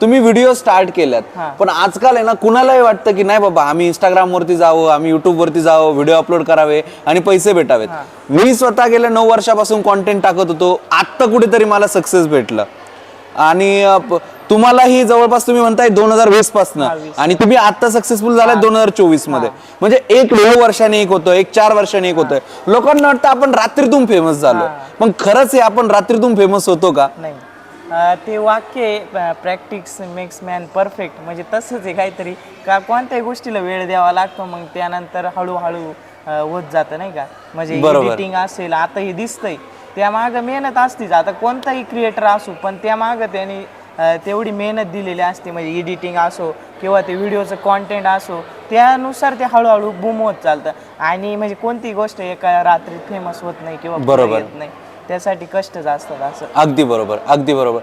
तुम्ही video start केल्यात. पण आजकाल आहे ना कुणालाही वाटतं की नाही बाबा आम्ही इंस्टाग्राम वरती जावं आम्ही युट्यूब वरती जावं व्हिडिओ अपलोड करावे आणि पैसे भेटावेत. मी स्वतः गेल्या नऊ वर्षापासून कॉन्टेंट टाकत होतो. आत्ता कुठेतरी मला सक्सेस भेटलं. आणि तुम्हालाही जवळपास तुम्ही म्हणताय दोन हजार वीस पासन. आणि तुम्ही आता सक्सेसफुल झालाय दोन हजार चोवीसमध्ये. म्हणजे एक नऊ वर्षाने एक होतं एक चार वर्षाने एक होतंय लोकांना वाटतं आपण रात्रीतून फेमस झालो पण खरंच हे आपण रात्रीतून फेमस होतो का? ते वाक्य प्रॅक्टिस मेक्स मॅन परफेक्ट म्हणजे तसंच आहे काहीतरी. का कोणत्याही गोष्टीला वेळ द्यावा लागतो मग त्यानंतर हळूहळू होत जातं नाही का? म्हणजे. एडिटिंग असेल आता हे दिसतंय. त्या मागं मेहनत असतीच. आता कोणताही क्रिएटर असो पण त्या मागं त्यांनी तेवढी मेहनत दिलेली असते. म्हणजे एडिटिंग असो किंवा ते व्हिडिओचं कॉन्टेंट असो त्यानुसार ते हळूहळू बूम होत चालतं. आणि म्हणजे कोणती गोष्ट एका रात्रीत फेमस होत नाही किंवा बरोबर. नाही. त्यासाठी कष्ट जास्त असं. अगदी बरोबर अगदी बरोबर.